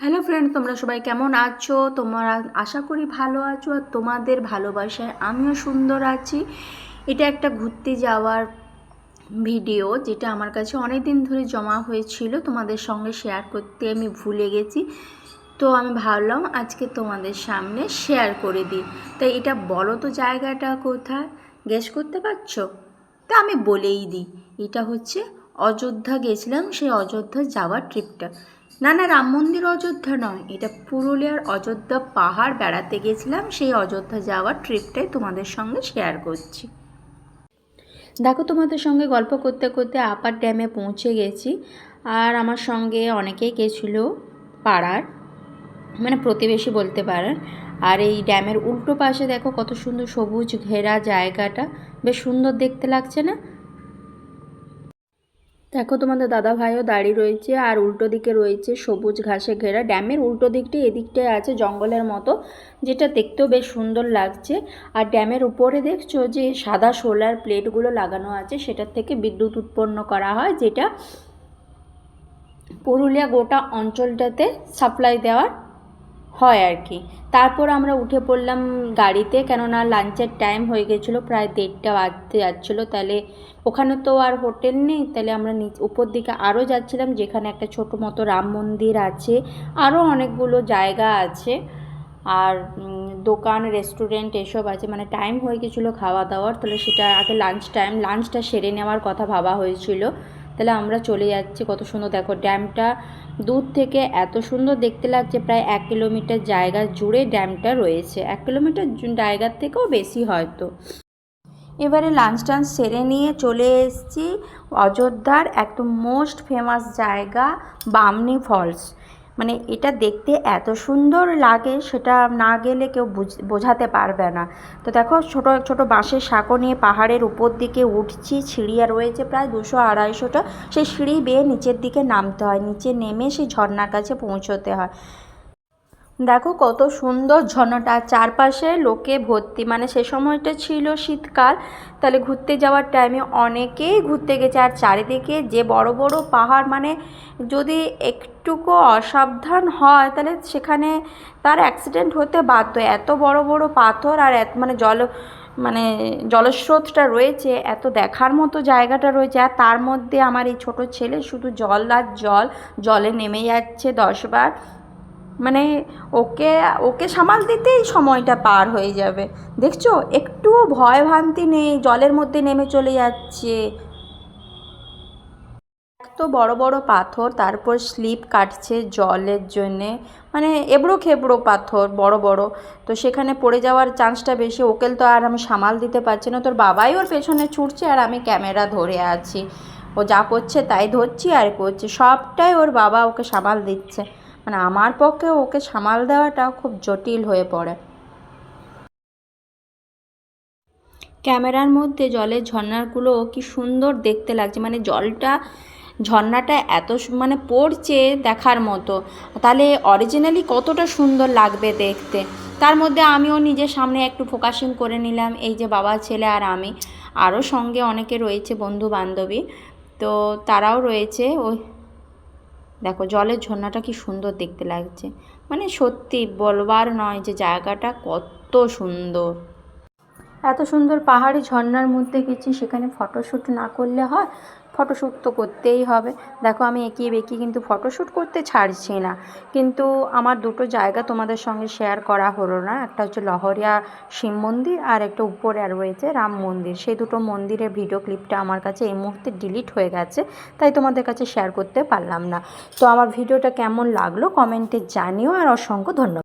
Hello friend তোমরা সবাই কেমন আছো? তোমরা আশা করি ভালো আছো আর তোমাদের ভালোবাসায় আমিও সুন্দর আছি। এটা একটা ঘুরতে যাওয়ার ভিডিও যেটা আমার কাছে অনেক দিন ধরে জমা হয়েছিল, তোমাদের সঙ্গে শেয়ার করতে আমি ভুলে গেছি। তো আমি ভাবলাম আজকে তোমাদের সামনে শেয়ার করে দিই। তাই এটা বলো তো জায়গাটা কোথায়? গেস করতে পারছ? তা আমি বলেই দিই, এটা হচ্ছে অযোধ্যা গেছিলাম, সেই অযোধ্যা যাওয়ার ট্রিপটা না না, রাম মন্দির অযোধ্যা নয়। এটা পুরুলিয়ার অযোধ্যা পাহাড় বেড়াতে গেছিলাম, সেই অযোধ্যা যাওয়ার ট্রিপটাই তোমাদের সঙ্গে শেয়ার করছি। দেখো, তোমাদের সঙ্গে গল্প করতে করতে আপার ড্যামে পৌঁছে গেছি, আর আমার সঙ্গে অনেকেই গেছিল পাড়ার মানে প্রতিবেশী বলতে পারেন। আর এই ড্যামের উল্টো পাশে দেখো কত সুন্দর সবুজ ঘেরা জায়গাটা, বেশ সুন্দর দেখতে লাগছে না? দেখো তোমাদের দাদা ভাইও দাঁড়িয়ে রয়েছে আর উল্টো দিকে রয়েছে সবুজ ঘাসে ঘেরা ড্যামের উল্টো দিকটি এদিকটায় আছে জঙ্গলের মতো, যেটা দেখতেও বেশ সুন্দর লাগছে। আর ড্যামের উপরে দেখছ যে সাদা সোলার প্লেটগুলো লাগানো আছে, সেটার থেকে বিদ্যুৎ উৎপন্ন করা হয়, যেটা পুরুলিয়া গোটা অঞ্চলটাতে সাপ্লাই দেওয়ার হয় আর কি। তারপর আমরা উঠে পড়লাম গাড়িতে, কেননা লাঞ্চের টাইম হয়ে গেছিল, প্রায় দেড়টা বাজতে যাচ্ছিল। তাহলে ওখানে তো আর হোটেল নেই, তাহলে আমরা নিচ, উপর দিকে আরও যাচ্ছিলাম, যেখানে একটা ছোটো মতো রাম মন্দির আছে। আরও অনেকগুলো জায়গা আছে। আর দোকান রেস্টুরেন্ট এসব আছে। মানে টাইম হয়ে গেছিল খাওয়া দাওয়ার, তাহলে সেটা আগে লাঞ্চ টাইম লাঞ্চটা সেরে নেওয়ার কথা ভাবা হয়েছিল। তাহলে আমরা চলে যাচ্ছি, কত সুন্দর দেখো ড্যামটা দূর থেকে এত সুন্দর দেখতে লাগছে, প্রায় এক কিলোমিটার জায়গা জুড়ে ড্যামটা রয়েছে। এক কিলোমিটার জায়গার থেকেও বেশি হয়তো। এবারে লাঞ্চ টাঞ্চ সেরে নিয়ে চলে এসেছি অযোধ্যার একদম মোস্ট ফেমাস জায়গা, বামনি ফলস মানে এটা দেখতে এত সুন্দর লাগে সেটা না গেলে কেউ বোঝাতে পারবে না। তো দেখো ছোট ছোট বাঁশের সাঁকো নিয়ে পাহাড়ের উপর দিকে উঠছি সিঁড়িয়া রয়েছে প্রায় দুশো আড়াইশোটা। সেই সিঁড়ি বেয়ে নিচের দিকে নামতে হয়, নিচে নেমে সেই ঝর্নার কাছে পৌঁছতে হয়। দেখো কত সুন্দর ঝর্ণাটা। চারপাশে লোকে ভর্তি। মানে সে সময়টা ছিল শীতকাল। তাহলে ঘুরতে যাওয়ার টাইমে অনেকেই ঘুরতে গেছে। আর চারিদিকে যে বড় বড় পাহাড় মানে যদি একটুকু অসাবধান হয়, তাহলে সেখানে তার অ্যাক্সিডেন্ট হতে বাধ্য। এত বড় বড় পাথর আর এত মানে জল মানে জলস্রোতটা রয়েছে, এত দেখার মতো জায়গাটা রয়েছে। আর তার মধ্যে আমার এই ছোট ছেলে শুধু জল আর জল, জলে নেমে যাচ্ছে দশবার। মানে ওকে ওকে সামাল দিতেই সময়টা পার হয়ে যাবে। দেখছ? একটুও ভয় ভ্রান্তি নেই, জলের মধ্যে নেমে চলে যাচ্ছে। এত বড় বড় পাথর, তারপর স্লিপ কাটছে জলের জন্যে। মানে এবড়ো খেবড়ো পাথর, বড় বড়। তো সেখানে পড়ে যাওয়ার চান্সটা বেশি। ওকেল তো আর আমি সামাল দিতে পারছি না। তোর বাবাই ওর পেছনে ছুটছে আর আমি ক্যামেরা ধরে আছি। ও যা করছে তাই ধরছি আর করছে। সবটাই ওর বাবা ওকে সামাল দিচ্ছে। মানে আমার পক্ষে ওকে সামাল দেওয়াটা খুব জটিল হয়ে পড়ে। ক্যামেরার মধ্যে জলের ঝর্নাগুলো কি সুন্দর দেখতে লাগছে। মানে জলটা, ঝর্ণাটা এত মানে পড়ছে দেখার মতো। তাহলে অরিজিনালি কতটা সুন্দর লাগবে দেখতে? তার মধ্যে আমিও নিজের সামনে একটু ফোকাসিং করে নিলাম। এই যে বাবা, ছেলে আর আমি। আরও সঙ্গে অনেকে রয়েছে বন্ধু বান্ধবী তো তারাও রয়েছে ওই দেখো জলের ঝর্ণাটা কি সুন্দর দেখতে লাগছে। মানে সত্যি বলবার নয় যে জায়গাটা কত সুন্দর। এত সুন্দর পাহাড়ি ঝর্ণার মধ্যে গেছি, সেখানে ফটোশ্যুট না করলে হয়। ফটোশ্যুট তো করতেই হবে। দেখো আমি এঁকিয়ে বেঁকিয়ে কিন্তু ফটোশ্যুট করতে ছাড়ছি না। কিন্তু আমার দুটো জায়গা তোমাদের সঙ্গে শেয়ার করা হলো না। একটা হচ্ছে লহরিয়া শিব মন্দির আর একটা উপরে আর রয়েছে রাম মন্দির। সেই দুটো মন্দিরের ভিডিও ক্লিপটা আমার কাছে এই মুহূর্তে ডিলিট হয়ে গেছে, তাই তোমাদের কাছে শেয়ার করতে পারলাম না। তো আমার ভিডিওটা কেমন লাগল কমেন্টে জানিও আর অসংখ্য ধন্যবাদ।